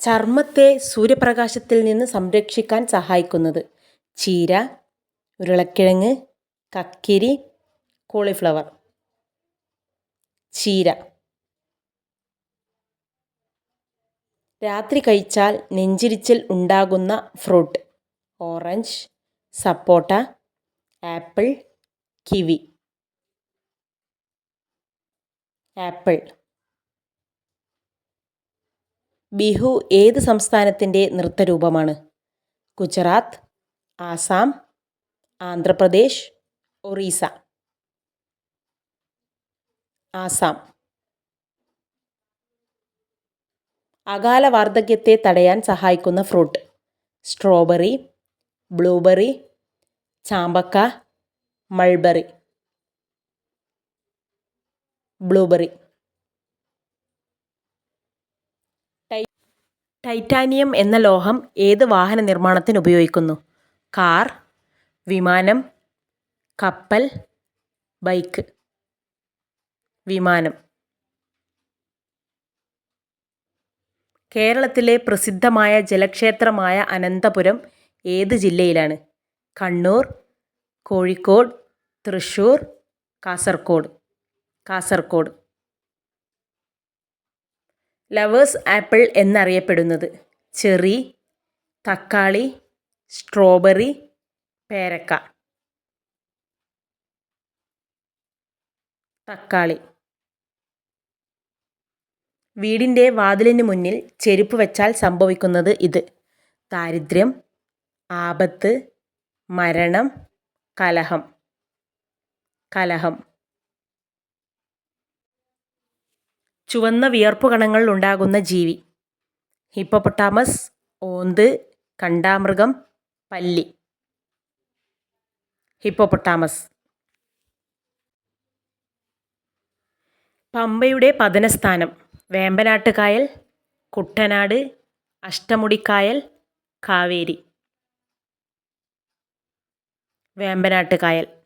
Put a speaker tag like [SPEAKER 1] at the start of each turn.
[SPEAKER 1] ചർമ്മത്തെ സൂര്യപ്രകാശത്തിൽ നിന്ന് സംരക്ഷിക്കാൻ സഹായിക്കുന്നത് ചീര ഉരുളക്കിഴങ്ങ് കക്കിരി കോളിഫ്ലവർ. ചീര. രാത്രി കഴിച്ചാൽ നെഞ്ചിരിച്ചിൽ ഉണ്ടാകുന്ന ഫ്രൂട്ട് ഓറഞ്ച് സപ്പോട്ട ആപ്പിൾ കിവി. ആപ്പിൾ. ബിഹു ഏത് സംസ്ഥാനത്തിന്റെ നൃത്തരൂപമാണ്? ഗുജറാത്ത് ആസാം ആന്ധ്രാപ്രദേശ് ഒറീസ. ആസാം. അകാല വാർദ്ധക്യത്തെ തടയാൻ സഹായിക്കുന്ന ഫ്രൂട്ട്. സ്ട്രോബെറി ബ്ലൂബെറി ചാമ്പക്ക മൾബെറി. ബ്ലൂബെറി. ടൈറ്റാനിയം എന്ന ലോഹം ഏത് വാഹന നിർമ്മാണത്തിന് ഉപയോഗിക്കുന്നു? കാർ വിമാനം കപ്പൽ ബൈക്ക്. വിമാനം. കേരളത്തിലെ പ്രസിദ്ധമായ ജലക്ഷേത്രമായ അനന്തപുരം ഏത് ജില്ലയിലാണ്? കണ്ണൂർ കോഴിക്കോട് തൃശ്ശൂർ കാസർഗോഡ് കാസർഗോഡ് ലവേഴ്സ് ആപ്പിൾ എന്നറിയപ്പെടുന്നത്. ചെറി തക്കാളി സ്ട്രോബെറി പേരക്ക. തക്കാളി. വീടിന്റെ വാതിലിന് മുന്നിൽ ചെരുപ്പ് വെച്ചാൽ സംഭവിക്കുന്നത് ഇത്. ദാരിദ്ര്യം ആപത്ത് മരണം കലഹം. കലഹം. ചുവന്ന വിയർപ്പ് കണങ്ങൾ ഉണ്ടാകുന്ന ജീവി. ഹിപ്പോപ്പൊട്ടാമസ് ഓന്ത് കണ്ടാമൃഗം പല്ലി. ഹിപ്പോപ്പൊട്ടാമസ്. പമ്പയുടെ പതനസ്ഥാനം വേമ്പനാട്ടുകായൽ കുട്ടനാട് അഷ്ടമുടിക്കായൽ കാവേരി. വേമ്പനാട്ട് കായൽ